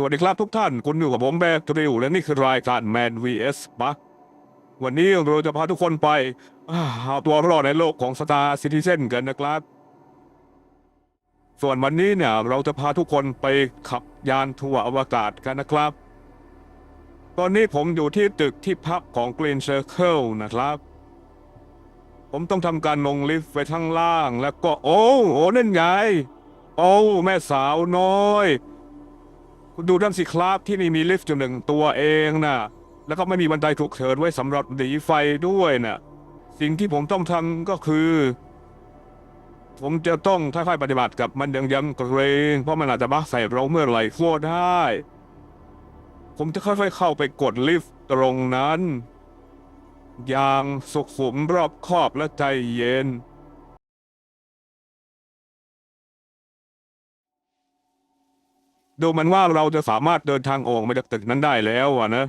สวัสดีครับทุกท่าน คุณอยู่กับผมแบกทริวและนี่คือรายการ Man vs ปักวันนี้เราจะพาทุกคนไปอ่าเอาตัวรอดในโลกของ Star Citizen กันนะครับ ส่วนวันนี้เนี่ยเราจะพาทุกคนไปขับยานทัวร์อวกาศกันนะครับ ตอนนี้ผมอยู่ที่ตึกที่พักของ Green Circle นะครับ ผมต้องทำการลงลิฟต์ไปข้างล่าง แล้วก็โอ้โอ้นั่นไง โอ้แม่สาวน้อย คุณดูด้านสิครับที่นี่มีลิฟต์อยู่หนึ่งตัวเองนะแล้วก็ไม่มีบันไดถูกเฉินไว้สำหรับหนีไฟด้วยนะสิ่งที่ผมต้องทำก็คือ ผมจะต้องค่อยๆปฏิบัติกับมันอย่างยำเกรงเพราะมันอาจจะบักใส่เราเมื่อไหร่ก็ได้ ผมจะค่อยๆเข้าไปกดลิฟต์ตรงนั้น อย่างสุขุมรอบคอบและใจเย็น ดูเหมันว่าเราจะสามารถเดินทางออกมาจากตึกนั้นได้แล้วอะนะ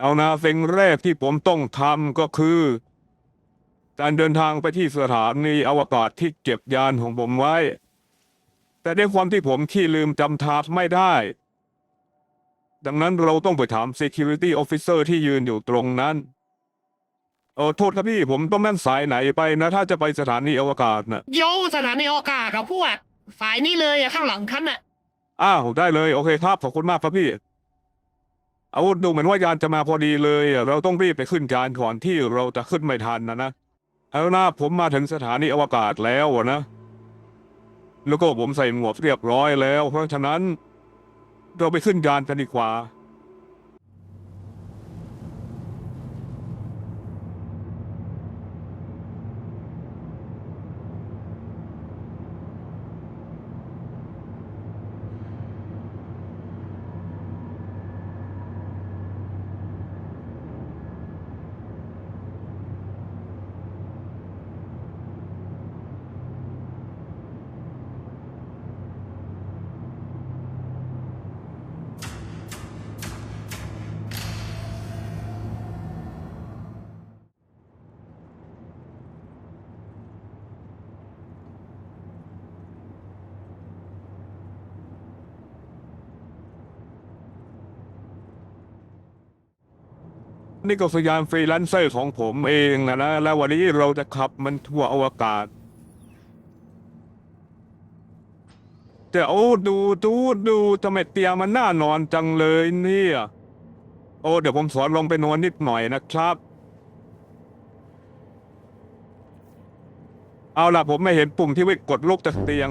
เอานาสิ่งแรกที่ผมต้องทำก็คือ การเดินทางไปที่สถานีอวกาศที่เก็บยานของผมไว้ แต่ด้วยความที่ผมขี้ลืมจำทาสไม่ได้ ดังนั้นเราต้องไปถาม Security Officer ที่ยืนอยู่ตรงนั้น เออโทษครับพี่ผมต้องนั่งสายไหนไปนะ ถ้าจะไปสถานีอวกาศนะ โยสถานีอวกาศกับพวกสายนี้เลยอะข้างหลังคันอะ อ้าวได้เลย โอเคครับขอบคุณมากครับพี่ เอาดูเหมือนว่ายานจะมาพอดีเลยอะเราต้องรีบไปขึ้นยานก่อนที่เราจะขึ้นไม่ทันนะนะเอาหน้าผมมาถึงสถานีอวกาศแล้วอะนะ แล้วก็ผมใส่หมวกเรียบร้อยแล้ว เพราะฉะนั้น เราไปขึ้นยานกันดีกว่า นี่ก็สยานฟรีแลนเซอร์ของผมเองนะนะ แล้ววันนี้เราจะขับมันทั่วอวกาศแต่โอ้ดูดูดูทำไมเตียงมันน่านอนจังเลยเนี่ย โอ้เดี๋ยวผมสอนลงไปนอนนิดหน่อยนะครับ เอาล่ะผมไม่เห็นปุ่มที่ไว้กดลุกจากเตียง